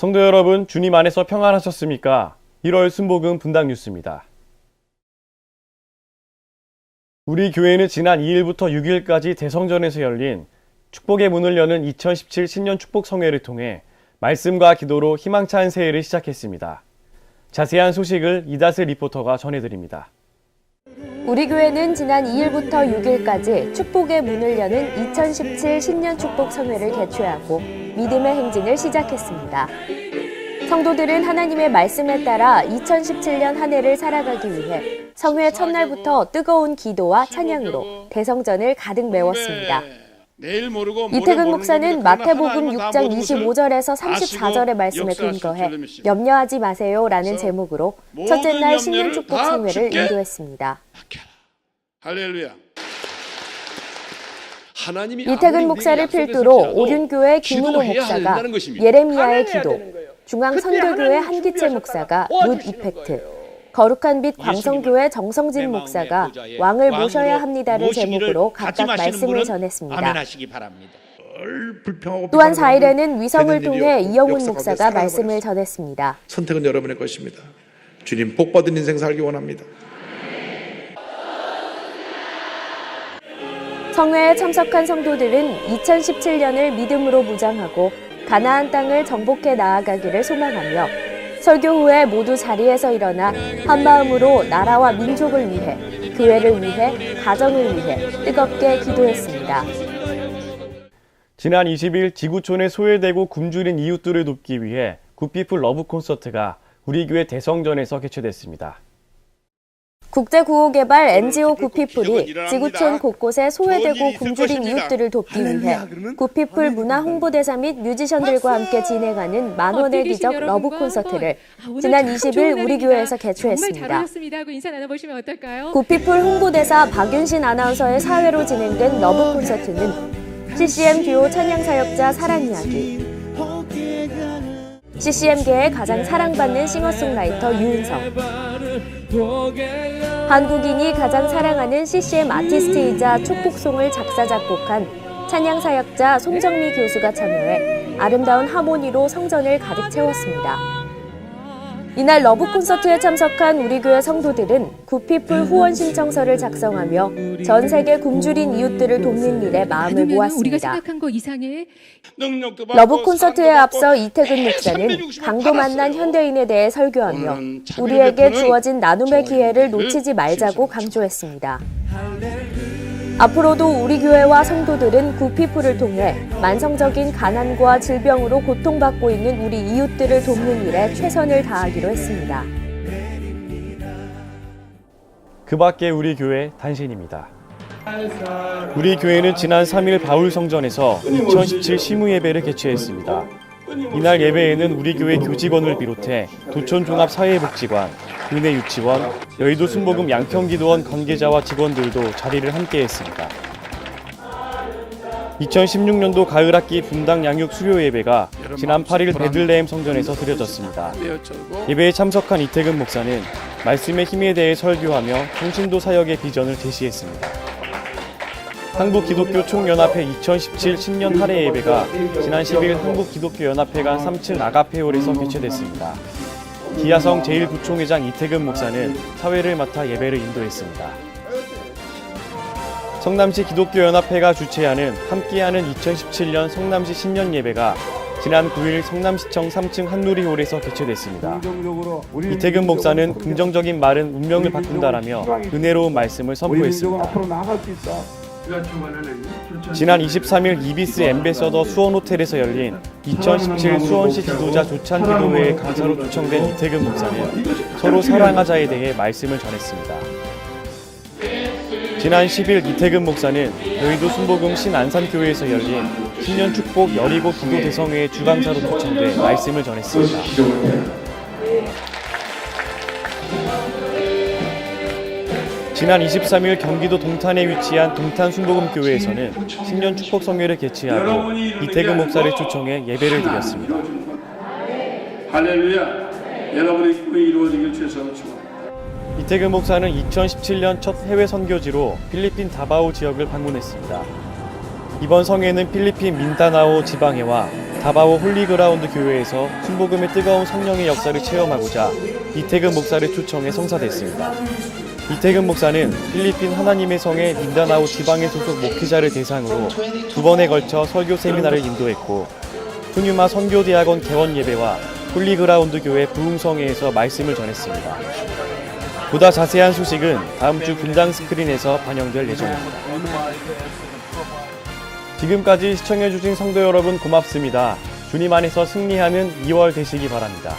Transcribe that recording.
성도 여러분, 주님 안에서 평안하셨습니까? 1월 순복음 분당 뉴스입니다. 우리 교회는 지난 2일부터 6일까지 대성전에서 열린 축복의 문을 여는 2017 신년 축복 성회를 통해 말씀과 기도로 희망찬 새해를 시작했습니다. 자세한 소식을 이다슬 리포터가 전해드립니다. 우리 교회는 지난 2일부터 6일까지 축복의 문을 여는 2017 신년 축복 성회를 개최하고 믿음의 행진을 시작했습니다. 성도들은 하나님의 말씀에 따라 2017년 한 해를 살아가기 위해 성회 첫날부터 뜨거운 기도와 찬양으로 대성전을 가득 메웠습니다. 이태근 목사는 마태복음 6장 25절에서 34절의 말씀에 근거해 염려하지 마세요라는 제목으로 첫째 날 신년 축복 성회를 인도했습니다. 할렐루야. 하나님이 이태근 목사를 필두로 오륜교회 김은호 목사가. 예레미야의 기도, 해야 되는 거예요. 중앙 그때 선교교회 하나님 한기채 목사가 룻 이펙트. 거룩한 빛 광성교회 내 정성진 목사가 왕을 모셔야 합니다를 제목으로 각각 말씀을 전했습니다. 또한 비판하는 4일에는 위성을 통해 이영훈 목사가. 말씀을 전했습니다. 선택은 여러분의 것입니다. 주님 복 받은 인생 살기 원합니다. 성회에 참석한 성도들은 2017년을 믿음으로 무장하고 가나안 땅을 정복해 나아가기를 소망하며 설교 후에 모두 자리에서 일어나 한 마음으로 나라와 민족을 위해 교회를 위해 가정을 위해 뜨겁게 기도했습니다. 지난 20일 지구촌에 소외되고 굶주린 이웃들을 돕기 위해 굿피플 러브 콘서트가 우리 교회 대성전에서 개최됐습니다. 국제구호개발 NGO 구피플이 지구촌 곳곳에 소외되고 굶주린 이웃들을 돕기 위해 구피플 문화 홍보대사 및 뮤지션들과 함께 진행하는 만원의 기적 러브 콘서트를 지난 20일 우리 교회에서 개최했습니다. 구피플 홍보대사 박윤신 아나운서의 사회로 진행된 러브 콘서트는 CCM 듀오 찬양사역자 사랑 이야기, CCM계의 가장 사랑받는 싱어송라이터 유은성, 한국인이 가장 사랑하는 CCM 아티스트이자 축복송을 작사 작곡한 찬양 사역자 송정미 교수가 참여해 아름다운 하모니로 성전을 가득 채웠습니다. 이날 러브 콘서트에 참석한 우리 교회 성도들은 구피플 후원 신청서를 작성하며 전 세계 굶주린 이웃들을 돕는 일에 마음을 모았습니다. 러브 콘서트에 앞서 이태근 목사는 360을 강도 만난. 현대인에 대해 설교하며 우리에게 주어진 나눔의 기회를 저희를 놓치지 말자고. 강조했습니다. 앞으로도 우리 교회와 성도들은 구피플을 통해 만성적인 가난과 질병으로 고통받고 있는 우리 이웃들을 돕는 일에 최선을 다하기로 했습니다. 그 밖에 우리 교회 단신입니다. 우리 교회는 지난 3일 바울 성전에서 2017 시무 예배를 개최했습니다. 이날 예배에는 우리 교회 교직원을 비롯해 도촌 종합 사회복지관, 은혜 유치원, 여의도 순복음 양평기도원 관계자와 직원들도 자리를 함께했습니다. 2016년도 가을 학기 분당 양육 수료 예배가 지난 8일 베들레헴 성전에서 드려졌습니다. 예배에 참석한 이태근 목사는 말씀의 힘에 대해 설교하며 통신도 사역의 비전을 제시했습니다. 한국기독교 총연합회 2017 신년 할애 예배가 지난 10일 한국기독교연합회관 3층 아가페홀에서 개최됐습니다. 기아성 제1부총회장 이태근 목사는 사회를 맡아 예배를 인도했습니다. 성남시 기독교연합회가 주최하는 함께하는 2017년 성남시 신년 예배가 지난 9일 성남시청 3층 한누리홀에서 개최됐습니다. 이태근 목사는 긍정적인 말은 운명을 바꾼다라며 은혜로운 말씀을 선포했습니다. 지난 23일 이비스 엠베서더 수원 호텔에서 열린 2017 수원시 지도자 조찬 기도회의 강사로 초청된 이태근 목사는 서로 사랑하자에 대해 말씀을 전했습니다. 지난 10일 이태근 목사는 여의도 순복음 신안산교회에서 열린 신년 축복 여리고 기도 대성회의 주강사로 초청돼 말씀을 전했습니다. 지난 23일 경기도 동탄에 위치한 동탄 순복음교회에서는 신년 축복 성회를 개최하고 이태근 목사를 초청해 예배를 드렸습니다. 할렐루야. 여러분의 꿈이 이루어지길 주에서 축원합니다. 이태근 목사는 2017년 첫 해외 선교지로 필리핀 다바오 지역을 방문했습니다. 이번 성회는 필리핀 민다나오 지방해와 다바오 홀리그라운드 교회에서 순복음의 뜨거운 성령의 역사를 체험하고자 이태근 목사를 초청해 성사됐습니다. 이태근 목사는 필리핀 하나님의 성의 민다나오 지방의 소속 목회자를 대상으로 두 번에 걸쳐 설교 세미나를 인도했고 푸뉴마 선교대학원 개원 예배와 홀리그라운드 교회 부흥성회에서 말씀을 전했습니다. 보다 자세한 소식은 다음 주 분당 스크린에서 반영될 예정입니다. 지금까지 시청해주신 성도 여러분 고맙습니다. 주님 안에서 승리하는 2월 되시기 바랍니다.